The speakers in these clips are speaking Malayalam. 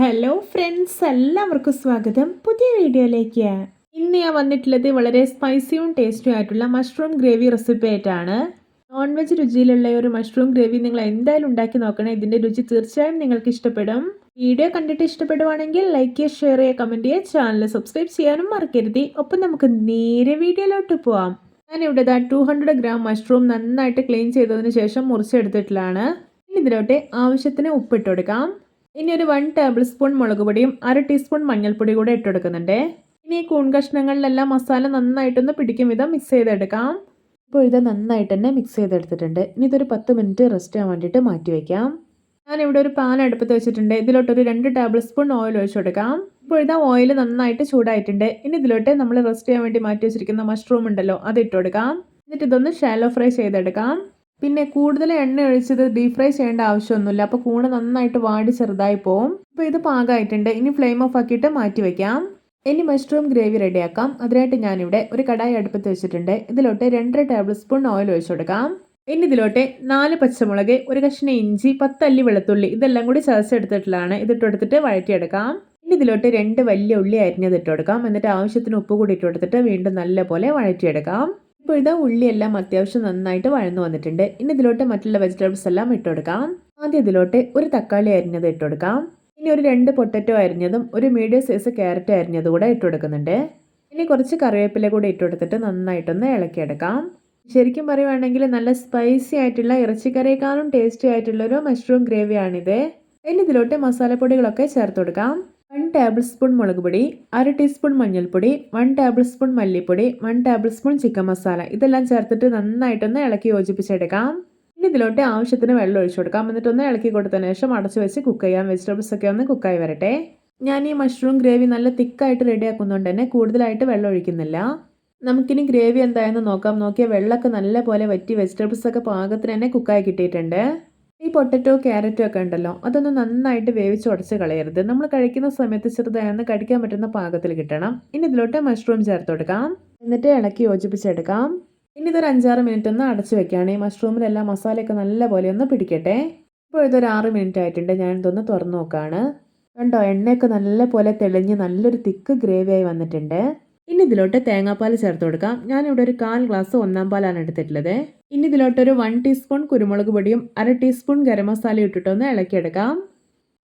ഹലോ ഫ്രണ്ട്സ് എല്ലാവർക്കും സ്വാഗതം. പുതിയ വീഡിയോയിലേക്ക്. ഇന്ന് ഞാൻ വന്നിട്ടുള്ളത് വളരെ സ്പൈസിയും ടേസ്റ്റും ആയിട്ടുള്ള മഷ്റൂം ഗ്രേവി റെസിപ്പി ആയിട്ടാണ്. നോൺ വെജ് രുചിയിലുള്ള ഒരു മഷ്റൂം ഗ്രേവി നിങ്ങൾ എന്തായാലും ഉണ്ടാക്കി നോക്കണേ. ഇതിന്റെ രുചി തീർച്ചയായും നിങ്ങൾക്ക് ഇഷ്ടപ്പെടും. വീഡിയോ കണ്ടിട്ട് ഇഷ്ടപ്പെടുവാണെങ്കിൽ ലൈക്ക് ചെയ്യുക ഷെയർ ചെയ്യുക കമന്റ് ചെയ്യുക ചാനൽ സബ്സ്ക്രൈബ് ചെയ്യാനും മറക്കരുത്. ഒപ്പം നമുക്ക് നേരെ വീഡിയോയിലോട്ട് പോവാം. ഞാനിവിടെ ദാ ടു ഹൺഡ്രഡ് ഗ്രാം മഷ്റൂം നന്നായിട്ട് ക്ലീൻ ചെയ്തതിന് ശേഷം മുറിച്ചെടുത്തിട്ടുള്ളതാണ്. ഇനി ഇതിലോട്ട് ആവശ്യത്തിന് ഉപ്പിട്ട് കൊടുക്കാം. ഇനി ഒരു വൺ ടേബിൾ സ്പൂൺ മുളക് പൊടിയും അര ടീസ്പൂൺ മഞ്ഞൾപ്പൊടി കൂടെ ഇട്ടെടുക്കുന്നുണ്ട്. ഇനി ഈ കൂൺ കഷ്ണങ്ങളിലെല്ലാം മസാല നന്നായിട്ടൊന്ന് പിടിക്കും വിധം മിക്സ് ചെയ്തെടുക്കാം. ഇപ്പോൾ ഇത് നന്നായിട്ട് തന്നെ മിക്സ് ചെയ്തെടുത്തിട്ടുണ്ട്. ഇനി ഇതൊരു പത്ത് മിനിറ്റ് റെസ്റ്റ് ചെയ്യാൻ വേണ്ടിയിട്ട് മാറ്റി വയ്ക്കാം ഞാനിവിടെ ഒരു പാൻ അടുപ്പത്ത് വെച്ചിട്ടുണ്ട്. ഇതിലോട്ടൊരു രണ്ട് ടേബിൾ സ്പൂൺ ഓയിൽ ഒഴിച്ചു കൊടുക്കാം. ഇപ്പോൾ ഇതാ ഓയിൽ നന്നായിട്ട് ചൂടായിട്ടുണ്ട്. ഇനി ഇതിലോട്ട് നമ്മൾ റെസ്റ്റ് ചെയ്യാൻ വേണ്ടി മാറ്റി വെച്ചിരിക്കുന്ന മഷ്റൂം ഉണ്ടല്ലോ അത് ഇട്ട് കൊടുക്കാം. എന്നിട്ട് ഇതൊന്ന് ഷാലോ ഫ്രൈ ചെയ്തെടുക്കാം. പിന്നെ കൂടുതൽ എണ്ണ ഒഴിച്ചത് ഡീപ് ഫ്രൈ ചെയ്യേണ്ട ആവശ്യമൊന്നുമില്ല. അപ്പോൾ കൂണ് നന്നായിട്ട് വാടി ചെറുതായി പോവും. അപ്പോൾ ഇത് പാകമായിട്ടുണ്ട് ഇനി ഫ്ലെയിം ഓഫ് ആക്കിയിട്ട് മാറ്റി വയ്ക്കാം ഇനി മഷ്റൂം ഗ്രേവി റെഡിയാക്കാം അതിനായിട്ട് ഞാനിവിടെ ഒരു കടായി അടുപ്പത്ത് വെച്ചിട്ടുണ്ട്. ഇതിലോട്ട് രണ്ടര ടേബിൾ സ്പൂൺ ഓയിൽ ഒഴിച്ചു കൊടുക്കാം. ഇനി ഇതിലോട്ട് നാല് പച്ചമുളക് ഒരു കഷ്ണം ഇഞ്ചി പത്തല്ലി വെളുത്തുള്ളി ഇതെല്ലാം കൂടി ചതച്ചെടുത്തിട്ടുള്ളതാണ് ഇതിട്ട് എടുത്തിട്ട് വഴറ്റിയെടുക്കാം. ഇനി ഇതിലോട്ട് രണ്ട് വലിയ ഉള്ളി അരിഞ്ഞത് ഇട്ട് കൊടുക്കാം. എന്നിട്ട് ആവശ്യത്തിന് ഉപ്പ് കൂടി ഇട്ട് കൊടുത്തിട്ട് വീണ്ടും നല്ലപോലെ വഴറ്റിയെടുക്കാം. ഇപ്പോൾ ഇതാ ഉള്ളിയെല്ലാം അത്യാവശ്യം നന്നായിട്ട് വഴന്നു വന്നിട്ടുണ്ട്. ഇനി ഇതിലോട്ട് മറ്റുള്ള വെജിറ്റബിൾസ് എല്ലാം ഇട്ടുകൊടുക്കാം ആദ്യം ഇതിലോട്ട് ഒരു തക്കാളി അരിഞ്ഞത് ഇട്ടുകൊടുക്കാം ഇനി ഒരു രണ്ട് പൊട്ടറ്റോ അരിഞ്ഞതും ഒരു മീഡിയം സൈസ് ക്യാരറ്റ് അരിഞ്ഞതും കൂടെ ഇട്ടുകൊടുക്കുന്നുണ്ട് ഇനി കുറച്ച് കറിവേപ്പില കൂടെ ഇട്ടുകൊടുത്തിട്ട് നന്നായിട്ടൊന്ന് ഇളക്കിയെടുക്കാം. ശരിക്കും പറയുവാണെങ്കിൽ നല്ല സ്പൈസി ആയിട്ടുള്ള ഇറച്ചിക്കറിയേക്കാളും ടേസ്റ്റി ആയിട്ടുള്ള ഒരു മഷ്റൂം ഗ്രേവിയാണിത് ഇനി ഇതിലോട്ട് മസാലപ്പൊടികളൊക്കെ ചേർത്ത് കൊടുക്കാം. വൺ ടേബിൾ സ്പൂൺ മുളക് പൊടി അര ടീസ്പൂൺ മഞ്ഞൾപ്പൊടി വൺ ടേബിൾ സ്പൂൺ മല്ലിപ്പൊടി one table spoon chicken masala ഇതെല്ലാം ചേർത്തിട്ട് നന്നായിട്ടൊന്ന് ഇളക്കി യോജിപ്പിച്ചെടുക്കാം. ഇനി ഇതിലോട്ട് ആവശ്യത്തിന് വെള്ളം ഒഴിച്ചു കൊടുക്കാം. എന്നിട്ടൊന്ന് ഇളക്കി കൊടുത്തതിന് ശേഷം അടച്ചു വെച്ച് കുക്ക് ചെയ്യാം. വെജിറ്റബിൾസ് ഒക്കെ ഒന്ന് കുക്കായി വരട്ടെ. ഞാൻ ഈ മഷ്റൂം ഗ്രേവി നല്ല തിക്കായിട്ട് റെഡിയാക്കുന്നതുകൊണ്ട് തന്നെ കൂടുതലായിട്ട് വെള്ളം ഒഴിക്കുന്നില്ല. നമുക്കിനി ഗ്രേവി എന്തായെന്ന് നോക്കാം. നോക്കിയാൽ വെള്ളമൊക്കെ നല്ലപോലെ വറ്റി വെജിറ്റബിൾസ് ഒക്കെ പാകത്തിന് തന്നെ കുക്കായി കിട്ടിയിട്ടുണ്ട്. ഈ പൊട്ടറ്റോ ക്യാരറ്റോ ഒക്കെ ഉണ്ടല്ലോ അതൊന്ന് നന്നായിട്ട് വേവിച്ച് ഉടച്ച് കളയരുത്. നമ്മൾ കഴിക്കുന്ന സമയത്ത് ചെറുതായൊന്ന് കടിക്കാൻ പറ്റുന്ന പാകത്തിൽ കിട്ടണം. ഇനി ഇതിലോട്ട് മഷ്റൂം ചേർത്ത് കൊടുക്കാം. എന്നിട്ട് ഇളക്കി യോജിപ്പിച്ചെടുക്കാം. ഇനി ഇതൊരു അഞ്ചാറ് മിനിറ്റ് ഒന്ന് അടച്ചു വെക്കുകയാണ്. ഈ മഷ്റൂമിലെല്ലാം മസാലയൊക്കെ നല്ലപോലെ ഒന്ന് പിടിക്കട്ടെ. ഇപ്പോൾ ഇതൊരു ആറ് മിനിറ്റ് ആയിട്ടുണ്ട്. ഞാൻ ഇതൊന്ന് തുറന്നു നോക്കുകയാണ് കണ്ടോ എണ്ണയൊക്കെ നല്ലപോലെ തെളിഞ്ഞ് നല്ലൊരു തിക്ക് ഗ്രേവി ആയി വന്നിട്ടുണ്ട്. ഇനി ഇതിലോട്ട് തേങ്ങാപ്പാൽ ചേർത്ത് കൊടുക്കാം. ഞാനിവിടെ ഒരു കാൽ ഗ്ലാസ് ഒന്നാം പാലാണ് എടുത്തിട്ടുള്ളത്. ഇനി ഇതിലോട്ട് ഒരു വൺ ടീസ്പൂൺ കുരുമുളക് പൊടിയും അര ടീസ്പൂൺ ഗരം മസാല ഇട്ടിട്ടൊന്ന് ഇളക്കിയെടുക്കാം.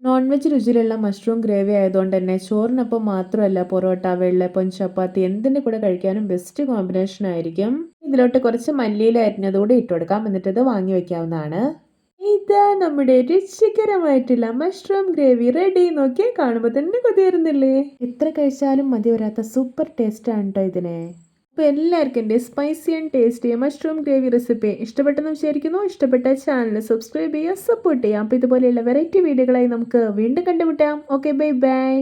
നോൺ വെജ് രുചിയിലുള്ള മഷ്റൂം ഗ്രേവി ആയതുകൊണ്ട് തന്നെ ചോറിനൊപ്പം മാത്രമല്ല പൊറോട്ട വെള്ളപ്പം ചപ്പാത്തി എന്തിന്റെ കൂടെ കഴിക്കാനും ബെസ്റ്റ് കോമ്പിനേഷൻ ആയിരിക്കും. ഇതിലോട്ട് കുറച്ച് മല്ലിയില അരിഞ്ഞതുകൂടി എന്നിട്ടത് എന്നിട്ട് ഇത് വാങ്ങി വെക്കാവുന്നതാണ്. ഇതാ നമ്മുടെ രുചികരമായിട്ടുള്ള മഷ്റൂം ഗ്രേവി റെഡി നോക്കിയാൽ കാണുമ്പോൾ തന്നെ കൊതിയായിരുന്നില്ലേ? എത്ര കഴിച്ചാലും മതി വരാത്ത സൂപ്പർ ടേസ്റ്റ് ആണ് കേട്ടോ ഇതിനെ. അപ്പോൾ എല്ലാവർക്കും എന്റെ spicy and tasty mushroom gravy recipe ഇഷ്ടപ്പെട്ടെന്ന് വിചാരിക്കുന്നു. ഇഷ്ടപ്പെട്ട ചാനൽ സബ്സ്ക്രൈബ് ചെയ്യുക സപ്പോർട്ട് ചെയ്യുക. അപ്പോൾ ഇതുപോലെയുള്ള വെറൈറ്റി വീഡിയോകളായി നമുക്ക് വീണ്ടും കണ്ടുമുട്ടാം. Okay bye bye